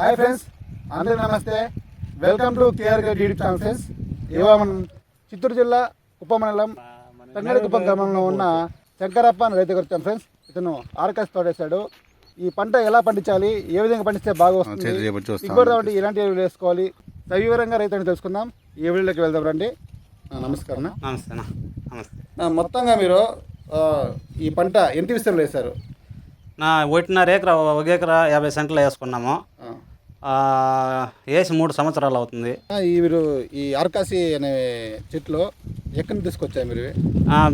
Hi friends అందరికీ నమస్తే. Welcome to KR YouTube channel friends ఇవాళ మనం చిత్తూరు జిల్లా ఉపమండలం తంగడికుప్పం గ్రామంలో ఉన్న శంకరప్ప అని రైతు వచ్చాం ఫ్రెండ్స్ ఇతను ఆర్కాస్ తోడేశాడు ఈ పంట ఎలా పండించాలి? ఏ విధంగా పండిస్తే బాగా వస్తుంది? దిగుబడి ఎలాంటి ఎరువులు వేసుకోవాలి? సవివరంగా రైతుని తెలుసుకుందాం. ఈ వీడియోలోకి వెళ్దాం రండి. నమస్కారం. నమస్తే. నమస్తే. మొత్తంగా మీరు ఈ పంట ఎన్ని విస్తరంలో వేశారు? నా ఒకటిన్నర ఎకరా ఒక ఎకరా యాభై సెంట్లు వేసుకున్నాము. వేసి మూడు సంవత్సరాలు అవుతుంది. మీరు ఈ ఆర్కాసి అనే చెట్లు ఎక్కడి నుంచి తీసుకొచ్చారు మీరు?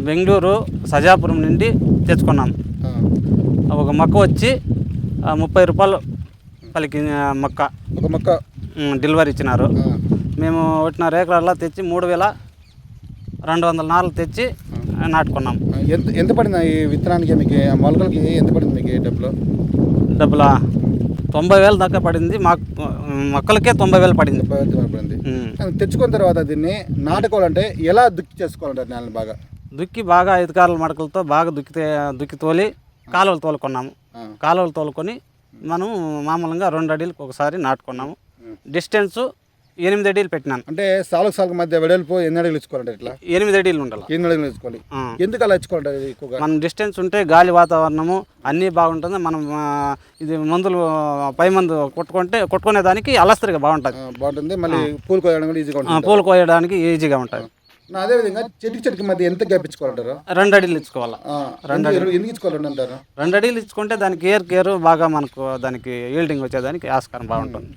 బెంగళూరు సజాపురం నుండి తెచ్చుకున్నాం. ఒక మొక్క వచ్చి ముప్పై రూపాయలు పలికి మొక్క. ఒక మొక్క. డెలివరీ ఇచ్చినారు. మేము ఒకటిన్నర ఎకరాల్లో తెచ్చి మూడు వేల రెండు వందల నాలుగు తెచ్చి నాటుకున్నాం. ఎంత ఎంత పడింది ఈ విత్తనానికి మీకు మొలకలకి ఎంత పడింది మీకు డబ్బులు? డబ్బులా? తొంభై వేలు దాకా పడింది. మాకు మొక్కలకే తొంభై వేలు పడింది. పడింది తెచ్చుకున్న తర్వాత దీన్ని నాటుకోవాలంటే ఎలా దుక్కి చేసుకోవాలంటారు నేలని బాగా? దుక్కి బాగా ఐదు కార్ల మడకలతో బాగా దుక్కితే దుక్కి తోలి కాలువలు తోలుకున్నాము. కాలువలు తోలుకొని మనం మామూలుగా రెండు అడీలకు ఒకసారి నాటుకున్నాము. డిస్టెన్స్ ఎనిమిది అడీలు పెట్టినాను. అంటే సాలుకు సాలుకు మధ్య వెడల్పు ఎన్ని అడుగులు ఇచ్చుకోవాలంటారు ఇట్లా? ఎనిమిది అడీలు ఉండాలి. ఎన్ని అడుగులు ఇచ్చుకోవాలి. ఎందుకు అలా ఇచ్చుకోవాలంటారు ఇది ఎక్కువగా? మనం డిస్టెన్స్ ఉంటే గాలి వాతావరణము అన్నీ బాగుంటుంది. మనం ఇది మందులు పై మందు కొట్టుకుంటే కొట్టుకునే దానికి అలస్తరిగా బాగుంటుంది. బాగుంటుంది. మళ్ళీ పూలు కోయడం కూడా ఈజీగా ఉంటుంది. పూలు కోయడానికి ఈజీగా ఉంటుంది. అదే విధంగా చెట్టుకి చెట్టుకి మధ్య ఎంత గ్యాప్ ఇచ్చుకోవాలంటారు? రెండు అడీలు ఇచ్చుకోవాలి. ఆ, ఎందుకు ఎందుకు ఇచ్చుకోవాలండి అంటారు? రెండు అడీలు ఇచ్చుకుంటే దానికి కేర్ కేర్ బాగా మనకు దానికి ఈల్డింగ్ వచ్చేదానికి ఆస్కారం బాగుంటుంది.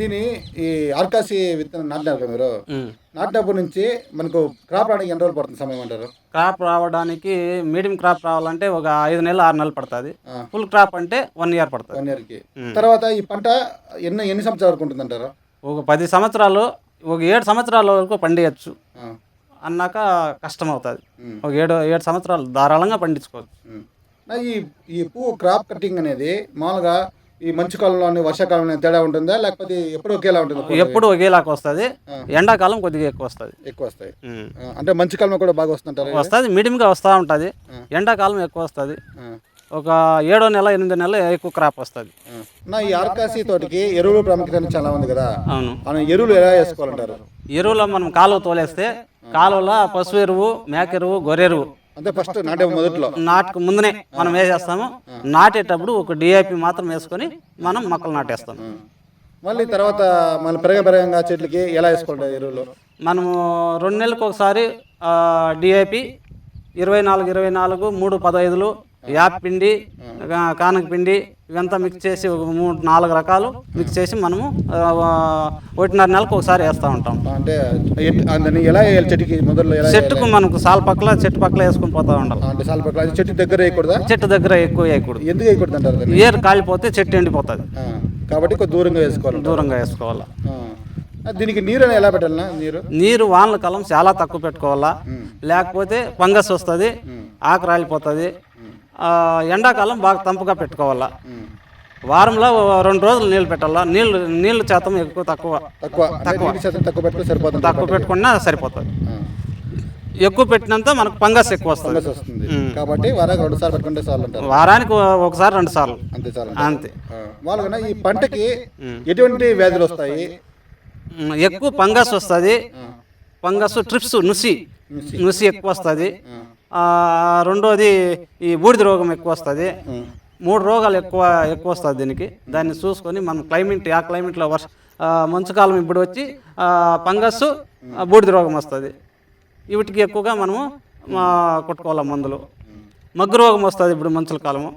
దీని ఈ ఆర్కాసి విత్తనం నాటినారు కదా మీరు. నాటినప్పటి నుంచి మనకు క్రాప్ రావడానికి ఎన్ని రోజులు పడుతుంది సమయం అంటారు? క్రాప్ రావడానికి మీడియం క్రాప్ రావాలంటే ఒక ఐదు నెలలు ఆరు నెలలు పడుతుంది. ఫుల్ క్రాప్ అంటే వన్ ఇయర్ పడుతుంది. వన్ ఇయర్కి. తర్వాత ఈ పంట ఎన్ని ఎన్ని సంవత్సరాల వరకు ఉంటుంది అంటారు? ఒక పది సంవత్సరాలు ఒక ఏడు సంవత్సరాల వరకు పండియచ్చు. అన్నాక కష్టం అవుతుంది. ఒక ఏడు ఏడు సంవత్సరాలు ధారాళంగా పండించుకోవచ్చు. ఈ ఈ పువ్వు క్రాప్ కటింగ్ అనేది మామూలుగా ఈ మంచు కాలంలో వర్షాకాలంలో తేడా ఉంటుందా? లేకపోతే ఎప్పుడు ఒకేలా ఉంటుంది? ఎప్పుడు ఒకేలాగా వస్తుంది. ఎండాకాలం కొద్దిగా ఎక్కువ వస్తుంది. ఎక్కువ వస్తాయి. అంటే మంచు కాలంలో కూడా బాగా వస్తుంటారు వస్తుంది మీడియంగా వస్తూ ఉంటుంది. ఎండాకాలం ఎక్కువ వస్తుంది. ఒక ఏడో నెల ఎనిమిదో నెల ఎక్కువ క్రాప్ వస్తుంది. నా ఈ ఆర్కాసి తోటికి ఎరువుల ప్రాముఖ్యత చాలా ఉంది కదా. అవును. మనం ఎరువులు ఎలా వేసుకోవాలంటారు? ఎరువులో మనం కాలువ తోలేస్తే కాలువలో పశువు ఎరువు మేక ఎరువు గొర్రెరువు అంటే ఫస్ట్ నాటే మొదట్లో. నాటుకు ముందునే మనం వేసేస్తాము నాటేటప్పుడు ఒక డిఐపి మాత్రం వేసుకొని మనం మొక్కలు నాటేస్తాం మళ్ళీ తర్వాత మన పెరగ పెరగంగా చెట్లకి ఎలా వేసుకోవాలి ఎరువులు? మనము రెండు నెలలకు ఒకసారి డిఐపి ఇరవై నాలుగు ఇరవై నాలుగు మూడు పదహైదులు యాప్ పిండి కానక పిండి ఇవంతా మిక్స్ చేసి ఒక మూడు నాలుగు రకాలు మిక్స్ చేసి మనము ఒకటిన్నర నెలకు ఒకసారి వేస్తూ ఉంటాం. అంటే ఎలా వేయాలి చెట్టుకి? మొదల్లో ఎలా చెట్టుకు మనకు సాల్ పక్కల చెట్టు పక్కల వేసుకొని పోతూ ఉండాలి. అంటే సాల్ పక్కల అది చెట్టు దగ్గర వేయకూడదా? చెట్టు దగ్గర ఎక్కువ వేయకూడదు. ఎందుకు వేయకూడదు అంటారు ఏరు కాలిపోతే చెట్టు ఎండిపోతుంది. కాబట్టి దూరంగా వేసుకోవాలి. దూరంగా వేసుకోవాలి. దీనికి నీరు ఎలా పెట్టాలన్నా? నీరు? నీరు వానల కాలం చాలా తక్కువ పెట్టుకోవాలా. లేకపోతే ఫంగస్ వస్తుంది ఆకు రాలిపోతుంది ఎండాకాలం బాగా తంపుగా పెట్టుకోవాలా. వారంలో రెండు రోజులు నీళ్ళు పెట్టాలా. నీళ్ళు నీళ్ళు శాతం ఎక్కువ తక్కువ. తక్కువ. శాతం తక్కువ పెట్టుకుంటే సరిపోతుంది తక్కువ పెట్టుకున్నా సరిపోతుంది. ఎక్కువ పెట్టినంత మనకు ఫంగస్ ఎక్కువ వస్తుంది. కాబట్టి వారానికి రెండు సార్లు పెట్టుకుంటే చాలు వారానికి ఒకసారి రెండు సార్లు. అంతే చాలు అంతే. వాళ్ళకన్నా ఈ పంటకి ఎటువంటి వ్యాధులు వస్తాయి? ఎక్కువ ఫంగస్ వస్తుంది. ఫంగస్ ట్రిప్స్ నుసి. నుసి. ఎక్కువ వస్తుంది. రెండోది ఈ బూడిద రోగం ఎక్కువ వస్తుంది. మూడు రోగాలు ఎక్కువ ఎక్కువ వస్తుంది దీనికి. దాన్ని చూసుకొని మనం క్లైమేట్ ఆ క్లైమేట్లో వర్ష మంచుకాలం ఇప్పుడు వచ్చి ఫంగస్ బూడిద రోగం వస్తుంది. వీటికి ఎక్కువగా మనము కొట్టుకోవాలి మందులు. మగ్గు రోగం వస్తుంది ఇప్పుడు మంచుల కాలము.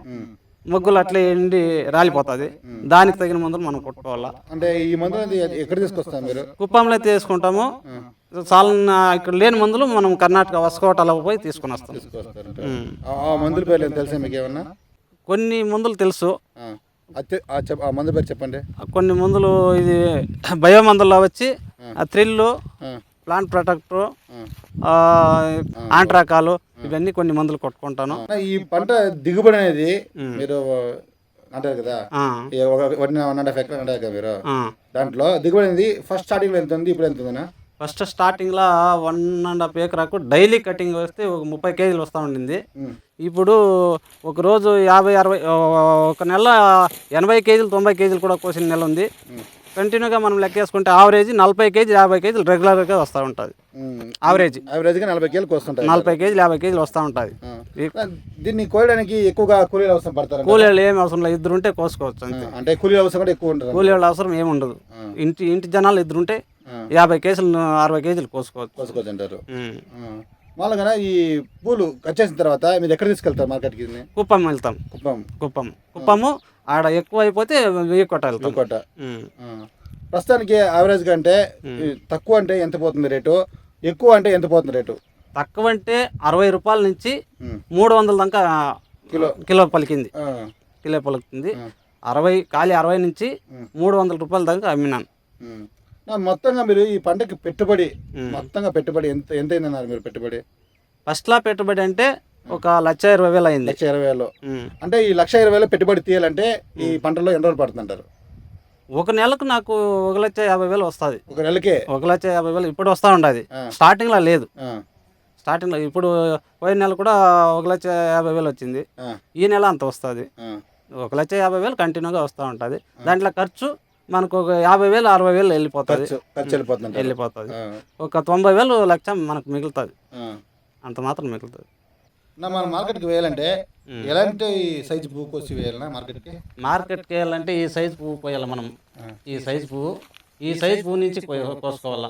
మగ్గులు అట్లే ఎండి రాలిపోతుంది. దానికి తగిన మందులు మనం కొట్టుకోవాలా. అంటే ఈ మందు ఎక్కడ తీసుకొస్తారు మీరు? కుప్పంలో అయితే తీసుకుంటాము చాలా ఇక్కడ లేని మందులు మనం కర్ణాటక వసుకోటాలో పోయి తీసుకుని వస్తాం. తీసుకొస్తారంట ఆ- ఆ మందుల పేర్లు ఏమైనా తెలుసా మీకు ఏమన్నా? కొన్ని మందులు తెలుసు. ఆ, మందు పేరు చెప్పండి. కొన్ని మందులు ఇది బయో మందుల్లో వచ్చి ఆ థ్రిల్లు ఆ, ప్లాంట్ ప్రొటెక్టర్ ఆ. ఆంట్రాకాలు ఇవన్నీ కొన్ని మందులు కొట్టుకుంటాను. ఈ పంట దిగుబడి అనేది మీరు అంటారు కదా వన్ అండ్ హాఫ్ ఎకర్ అంటారు కదా మీరు. దాంట్లో దిగుబడి అనేది ఫస్ట్ స్టార్టింగ్లో ఎంత ఉంది ఇప్పుడు ఎంత ఉందన్నా? ఫస్ట్ స్టార్టింగ్లో వన్ అండ్ హాఫ్ ఏకరాకు డైలీ కటింగ్ వస్తే ఒక ముప్పై కేజీలు వస్తూ ఉండింది. ఇప్పుడు ఒక రోజు యాభై అరవై ఒక నెల ఎనభై కేజీలు తొంభై కేజీలు కూడా కోసిన నెల ఉంది. కంటిన్యూగా మనం లెక్కేసుకుంటే ఆవరేజ్ నలభై కేజీ యాభై కేజీలు రెగ్యులర్గా వస్తూ ఉంటుంది. ఆవరేజ్ యావరేజ్గా నలభై కేలకు వస్తుంటాయి. నలభై కేజీలు యాభై కేజీలు వస్తూ ఉంటుంది. దీన్ని కోయడానికి ఎక్కువగా కూలీలు అవసరం పడతారు? కూలీలు ఏమి అవసరం లేదు. ఇద్దరు ఉంటే కోసుకోవచ్చు అంతే. అంటే కూలీల అవసరం కూడా ఎక్కువ ఉంటుంది కూలీ వాళ్ళ అవసరం ఏమి ఉండదు. ఇంటి ఇంటి జనాలు ఇద్దరు ఉంటే. యాభై కేజీలు అరవై కేజీలు కోసుకోవచ్చు. కోసుకోవచ్చు అంటారు. మామూలుగా ఈ పూలు కట్ చేసిన తర్వాత మీరు ఎక్కడ తీసుకెళ్తారు మార్కెట్కి? కుప్పం వెళ్తాం. కుప్పం. కుప్పం. కుప్పము ఆడ ఎక్కువ అయిపోతే వెయ్యి కొట్ట వెళ్తాం కోట ఉమ్. ప్రస్తుతానికి యావరేజ్గా అంటే ఈ తక్కువ అంటే ఎంత పోతుంది రేటు ఎక్కువ అంటే ఎంత పోతుంది రేటు తక్కువ అంటే అరవై రూపాయల నుంచి. మూడు వందల దాకా కిలో. కిలో పలికింది కిలో పలుకుతుంది. అరవై ఖాళీ అరవై నుంచి. మూడు వందల రూపాయల దాకా అమ్మినాను మొత్తంగా మీరు ఈ పంటకి పెట్టుబడి. మొత్తంగా పెట్టుబడి ఎంత ఎంత అయిందన్నారు మీరు పెట్టుబడి ఫస్ట్లో పెట్టుబడి అంటే ఒక లక్ష ఇరవై వేలు అయింది. లక్ష ఇరవై వేలు. అంటే ఈ లక్ష ఇరవై వేలు పెట్టుబడి తీయాలంటే ఈ పంటలో ఎన్ని రోజులు పడుతుందంటారు? ఒక నెలకు నాకు ఒక లక్ష యాభై వేలు వస్తుంది. ఒక నెలకే? ఒక లక్ష యాభై వేలు ఇప్పుడు వస్తూ ఉండదు. స్టార్టింగ్లో లేదు. స్టార్టింగ్లో ఇప్పుడు పోయిన నెల కూడా ఒక లక్ష యాభై వేలు వచ్చింది. ఈ నెల అంత వస్తుంది. ఒక లక్ష యాభై వేలు కంటిన్యూగా వస్తూ ఉంటుంది. దాంట్లో ఖర్చు మనకు ఒక యాభై వేలు అరవై వేలు వెళ్ళిపోతుంది. వెళ్ళిపోతుంది. ఆ, ఒక తొంభై వేలు లక్ష మనకు మిగులుతుంది. అంత మాత్రం మిగులుతుంది. నా మన మార్కెట్కి వేయాలంటే ఎలాంటి సైజు పువ్వు కోసి వేయాలన్నా మార్కెట్కి మార్కెట్కి వెళ్ళాలంటే ఈ సైజు పువ్వు పోయాలి మనం. ఈ సైజు పువ్వు ఈ సైజు పువ్వు నుంచి కో- కోసుకోవాలా.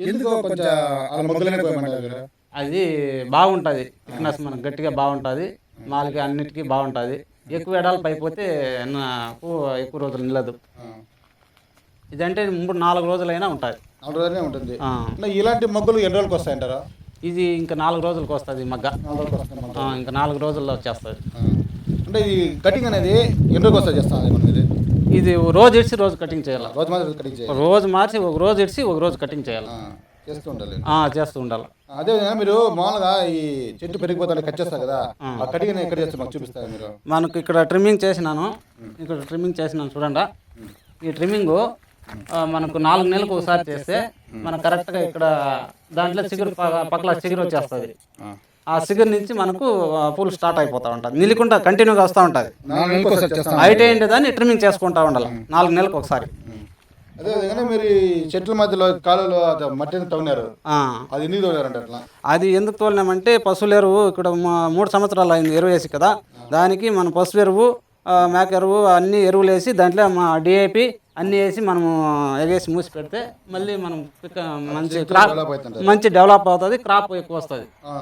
ఎందుకు కొంచెం అలా మొగ్గలనే? అది బాగుంటుంది. థిక్నెస్ మనకు గట్టిగా బాగుంటుంది. మాలకి అన్నిటికీ బాగుంటుంది. ఎక్కువ ఎడాలు పైపోతే నా పువ్వు ఎక్కువ రోజులు నిలదు. ఆ. ఇదంటే మూడు నాలుగు రోజులైనా ఉంటుంది. నాలుగు రోజులనే ఉంటుంది. నా ఇలాంటి మొగ్గలు ఎన్ని రోజులకు వస్తాయంటారా ఇది ఇంకా నాలుగు రోజులకు వస్తుంది మగ్గ. ఆ, ఇంకా నాలుగు రోజుల్లో వచ్చేస్తుంది. అంటే ఈ కటింగ్ అనేది ఎన్ని రోజులకు వస్తాయి చేస్తాం మనం ఇది? ఇది రోజు ఇడిచి రోజు కటింగ్ చేయాలి. రోజు మాత్రం కటింగ్ చేయాలి. రోజు మార్చి ఒక రోజు ఇడిచి ఒక రోజు కటింగ్ చేయాలి. ఆ, చేస్తూ ఉండాలి. ఆ, చేస్తూ ఉండాలి. అదే విధంగా మీరు మామూలుగా ఈ చెట్టు పెరిగిపోతుంటే కట్ చేస్తారు కదా ఆ. కటింగ్ ఎక్కడ చేస్తారు? మాకు చూపిస్తారు మీరు? మనకు ఇక్కడ ట్రిమ్మింగ్ చేసినాను. ఇక్కడ ట్రిమ్మింగ్ చేసినాను చూడండి. ఈ ట్రిమ్మింగ్ మనకు నాలుగు నెలలకు ఒకసారి చేస్తే మనకు కరెక్ట్గా ఇక్కడ దాంట్లో చిగురు పక్కల చిగురు వచ్చేస్తుంది. ఆ. చిగురు నుంచి మనకు పూలు స్టార్ట్ అయిపోతూ ఉంటుంది. నిలికుండా కంటిన్యూగా వస్తూ ఉంటుంది. నాలుగు నెలలకు ఒకసారి చేస్తాం. హైట్ అయ్యింది దాన్ని ట్రిమ్మింగ్ చేసుకుంటూ ఉండాలి. నాలుగు నెలలకు ఒకసారి. అదే విధంగా మీరు చెట్ల మధ్యలో కాలువలో మట్టిని తవ్వినారు ఆ. అది ఎందుకు అట్లా? అది ఎందుకు తోలినామంటే పశువుల ఎరువు ఇక్కడ మూడు సంవత్సరాలు అయింది ఎరువు వేసి కదా. దానికి మన పశువు ఎరువు మేక ఎరువు అన్ని ఎరువులు వేసి దాంట్లో మా డిఏపి అన్నీ వేసి మనము ఎగేసి మూసి పెడితే మళ్ళీ మనం పిక్క- మంచి క్రాప్ డెవలప్ మంచి డెవలప్ అవుతుంది క్రాప్ ఎక్కువ వస్తుంది. ఆ.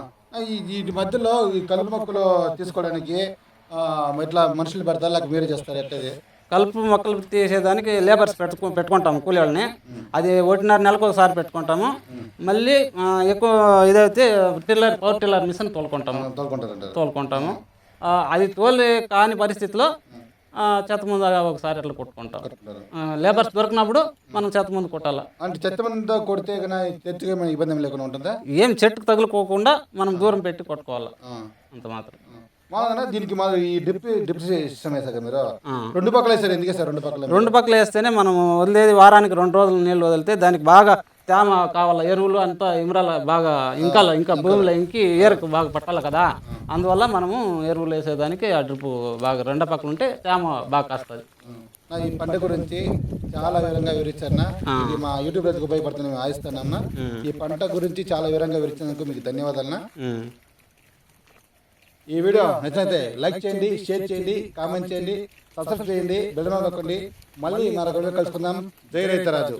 ఈ వీటి మధ్యలో ఈ కలుపు మొక్కలు తీసుకోవడానికి ఆ, ఇట్లా మనుషులు పెడతారు లేక మీరే చేస్తారు ఎట్టది కలుపు మొక్కలు తీసేదానికి లేబర్స్ పెట్టుకు పెట్టుకుంటాము కూలి వాళ్ళని అది ఒకటిన్నర నెలకు ఒకసారి పెట్టుకుంటాము. మళ్ళీ ఆ, ఎక్కువ ఇదైతే టిల్లర్ పవర్ టిల్లర్ మిషన్ తోలుకుంటాము. తోలుకుంటారంటారు. తోలుకుంటాము. ఆ, అది తోలి కాని పరిస్థితిలో చెత్త ముందు ఒకసారి అట్లా కొట్టుకుంటాం. లేబర్స్ దొరికినప్పుడు మనం చెత్త ముందు కొట్టాలి. అంటే చెత్త మంది కొడితే చెట్టుకి ఇబ్బంది లేకుండా ఉంటుందా? ఏం చెట్టుకు తగులుకోకుండా మనం దూరం పెట్టి కొట్టుకోవాలి. అంత మాత్రం. మామూలుగా దీనికి ఈ డ్రిప్ డ్రిప్ సిస్టమ్ వేసారు మీరు. రెండు పక్కల వేసారు ఎందుకు వేసారు రెండు పక్కల రెండు పక్కల వేస్తేనే మనం వదిలేది వారానికి రెండు రోజులు నీళ్ళు వదిలితే దానికి బాగా తేమ కావాలి ఎరువులు అంతా ఇమరాల బాగా ఇంకా ఇంకా భూమిలో ఇంకి ఏరుకు బాగా పట్టాలి కదా. అందువల్ల మనము ఎరువులు వేసేదానికి ఆ డ్రిప్ బాగా రెండు పక్కల ఉంటే తేమ బాగా కాస్తుంది. ఈ పంట గురించి చాలా వివరంగా వివరించారన్న. ఇది మా యూట్యూబ్ రైతుకు ఉపయోగపడుతుంది ఆశిస్తానన్న. ఈ పంట గురించి చాలా వివరంగా వివరించినందుకు మీకు ధన్యవాదాలన్న. ఈ వీడియో నచ్చినైతే లైక్ చేయండి షేర్ చేయండి కామెంట్ చేయండి సబ్స్క్రైబ్ చేయండి బెల్ నొక్కండి. మళ్ళీ మరొక వీడియో కలుసుకుందాం. జై రైతరాజు.